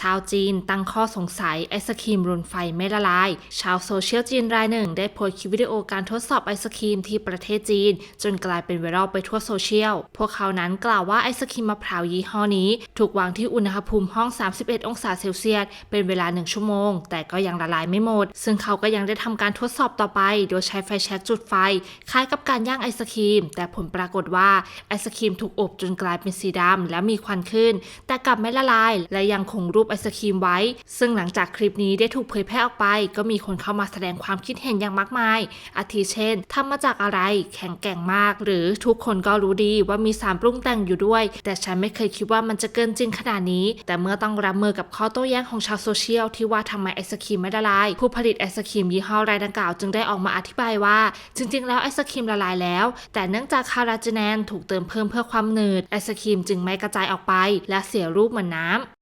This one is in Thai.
ชาวจีนตั้งข้อสงสัยไอศครีมรุนไฟไม่ละลาย ชาวโซเชียลจีนรายหนึ่ง ได้โพสต์คลิปวิดีโอการทดสอบไอศครีมที่ประเทศจีน จนกลายเป็นไวรัลไปทั่วโซเชียล พวกเขานั้นกล่าวว่าไอศครีมมะพร้าวยี่ห้อนี้ ถูกวางที่อุณหภูมิห้อง 31 องศาเซลเซียส เป็นเวลา 1 ชั่วโมง แต่ก็ยังละลายไม่หมด ซึ่งเขาก็ยังได้ทำการทดสอบต่อไป โดยใช้ไฟแช็กจุดไฟ คล้ายกับการย่างไอศครีม แต่ผลปรากฏว่าไอศครีมถูกอบจนกลายเป็นสีดำและมีควันขึ้น แต่กลับไม่ละลาย และยังคงรูปไอศครีมไว้ ซึ่งหลังจากคลิปนี้ได้ถูกเผยแพร่ออกไป ก็มีคนเข้ามาแสดงความคิดเห็นอย่างมากมาย อาทิเช่นทำมาจากอะไร แข็งแกร่งมาก หรือทุกคนก็รู้ดีว่ามีสารปรุงแต่งอยู่ด้วย แต่ฉันไม่เคยคิดว่ามันจะเกินจริงขนาดนี้ แต่เมื่อต้องรับมือกับข้อโต้แย้งของชาวโซเชียลที่ว่าทำไมไอศครีมไม่ละลาย ผู้ผลิตไอศครีมยี่ห้อรายดังกล่าวจึงได้ออกมาอธิบายว่า จริง ๆ แล้วไอศครีมละลายแล้ว แต่เนื่องจากคาราเจแนนถูกเติมเพิ่มเพื่อความหนืดไอศครีมจึงไม่กระจายออกไป และเสียรูปเหมือนน้ำ